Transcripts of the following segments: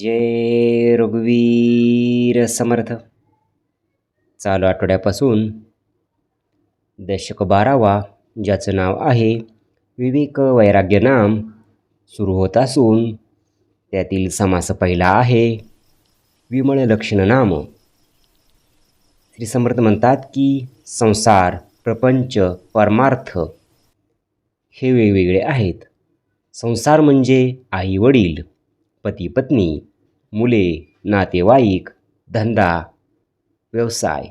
जय रघुवीर समर्थ. चालू आठवड्यापासून दशक बारावा ज्याचं नाव आहे विवेक वैराग्य नाम सुरू होत असून त्यातील समास पहिला आहे विमळ लक्षण नाम. श्री समर्थ म्हणतात की संसार प्रपंच परमार्थ हे वेगवेगळे आहेत. संसार म्हणजे आई वडील पती पत्नी मुले नातेवाईक धंदा व्यवसाय.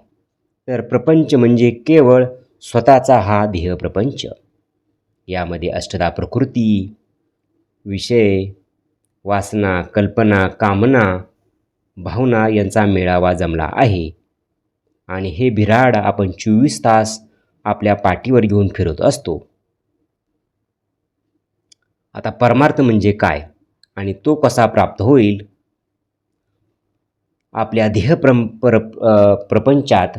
तर प्रपंच म्हणजे केवळ स्वतःचा हा ध्येय प्रपंच. यामध्ये अष्टदा प्रकृती विषय वासना कल्पना कामना भावना यांचा मेळावा जमला आहे. आणि हे बिराड आपण चोवीस तास आपल्या पाठीवर घेऊन फिरत असतो. आता परमार्थ म्हणजे काय? आणि तो कसा प्राप्त होईल? आपल्या ध्येय प्रम पर प्रपंचात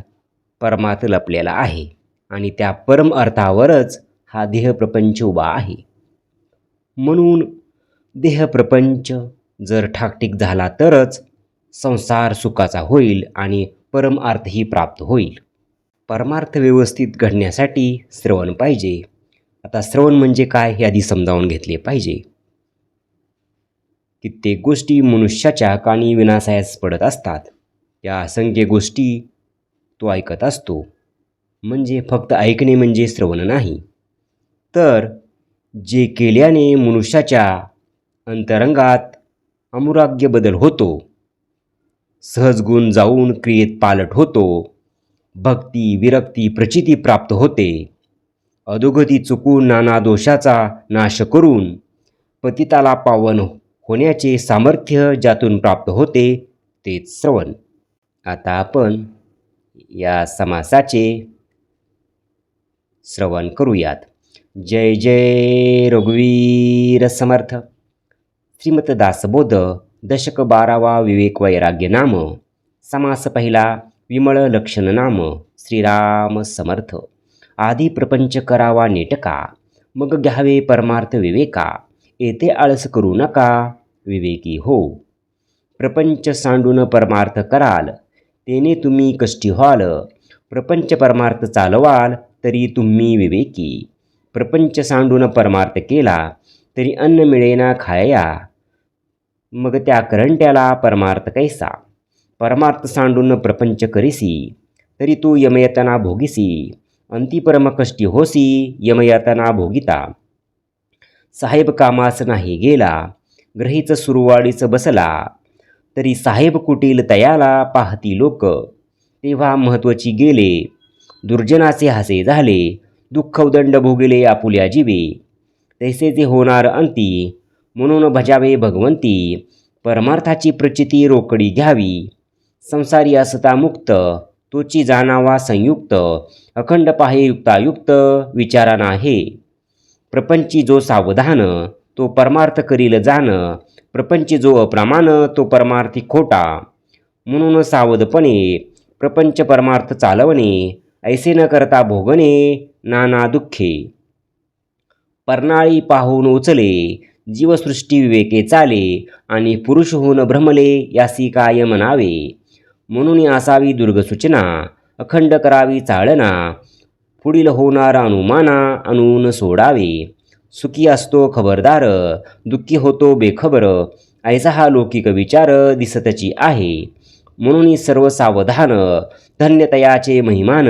परमार्थ लपलेला आहे आणि त्या परम अर्थावरच हा देह प्रपंच उभा आहे. म्हणून देह प्रपंच जर ठाकटीक झाला तरच संसार सुखाचा होईल आणि परम अर्थही प्राप्त होईल. परमार्थ व्यवस्थित घडण्यासाठी श्रवण पाहिजे. आता श्रवण म्हणजे काय हे आधी समजावून घेतले पाहिजे. कित्येक गोष्टी मनुष्याच्या कानी विनाशायास पडत असतात. त्या असंख्य गोष्टी तो ऐकत असतो. म्हणजे फक्त ऐकणे म्हणजे श्रवण नाही. तर जे केल्याने मनुष्याच्या अंतरंगात अमुराग्य बदल होतो. सहज गुण जाऊन क्रियेत पालट होतो. भक्ती विरक्ती प्रचिती प्राप्त होते. अधोगती चुकून नाना दोषाचा नाश करून पतिताला पावन होण्याचे सामर्थ्य ज्यातून प्राप्त होते तेच श्रवण. आता आपण या समासाचे श्रवण करूयात. जय जय रघुवीर समर्थ. श्रीमत दासबोध दशक बारावा विवेक वैराग्य नाम. समास पहिला विमळ लक्षण नाम. श्रीराम समर्थ. आधी प्रपंच करावा नेटका. मग घ्यावे परमार्थ विवेका. येथे आळस करू नका. विवेकी हो. प्रपंच सांडून परमार्थ कराल. तेने तुम्ही कष्टी व्हाल. प्रपंच परमार्थ चालवाल तरी तुम्ही विवेकी. प्रपंच सांडून परमार्थ केला तरी अन्न मिळेना खाया मग त्या करंट्याला परमार्थ कैसा? परमार्थ सांडून प्रपंच करीसी तरी तू यमयतना भोगिसी. अंतिपरम कष्टी होसी यमयतना भोगिता. साहेब कामास नाही गेला ग्रहीच सुरुवाडीच बसला. तरी साहेब कुटील तयाला पाहती लोक. तेव्हा महत्त्वाची गेले. दुर्जनाचे हसे झाले. दुःख उदंड भोगिले आपुल्या जीवे. तैसे जे होणार अंती म्हणून भजावे भगवंती. परमार्थाची प्रचिती रोकडी घ्यावी. संसारी असता मुक्त तोची जाणावा संयुक्त. अखंड पाहे युक्तायुक्त विचाराना हे. प्रपंची जो सावधान तो परमार्थ करील जाण प्रपंच जो अप्रमाण तो परमार्थी खोटा. म्हणून सावधपणे प्रपंच परमार्थ चालवणे ऐसे न करता भोगणे नाना दुःखे. परनाळी पाहून उचले जीवसृष्टी विवेके चाले आणि पुरुष होऊन भ्रमले यासी काय म्हणावे? म्हणून असावी दुर्गसूचना अखंड करावी चाळना पुढील होणार अनुमाना अनुन सोडावे. सुखी असतो खबरदार दुःखी होतो बेखबर ऐसा हा लौकिक विचार दिसतची आहे. म्हणून सर्व सावधान धन्यतयाचे महिमान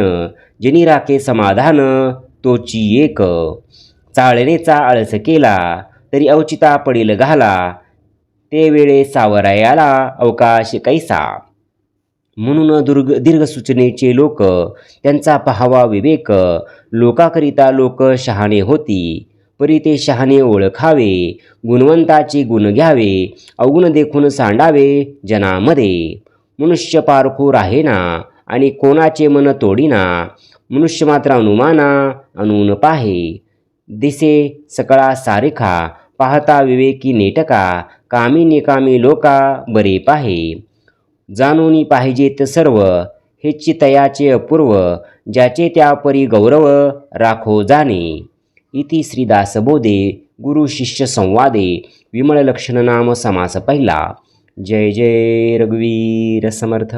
जनी राखे समाधान तोची एक. चाळणेचा आळस केला तरी अवचिता पडील घाला ते वेळे सावरायाला अवकाश कैसा. म्हणून दुर्ग दीर्घसूचनेचे लोक त्यांचा पहावा विवेक लोकाकरिता लोक शहाणे होती. परी ते शहाणे ओळखावे. गुणवंताचे गुण घ्यावे. अवगुण देखून सांडावे जनामध्ये. मनुष्य पारखू राहेना आणि कोणाचे मन तोडीना. मनुष्य मात्र अनुमाना अनुन पाहे. दिसे सकळा सारिखा पाहता विवेकी नेटका कामी निकामी लोका बरे पाहे. जाणूनी पाहिजेत सर्व हे चितयाचे अपूर्व ज्याचे त्या परी गौरव राखो जाणे. इति श्रीदासबोधे गुरुशिष्यसंवादे शिष्य समास पहिला। जय जय रघुवीर समर्थ।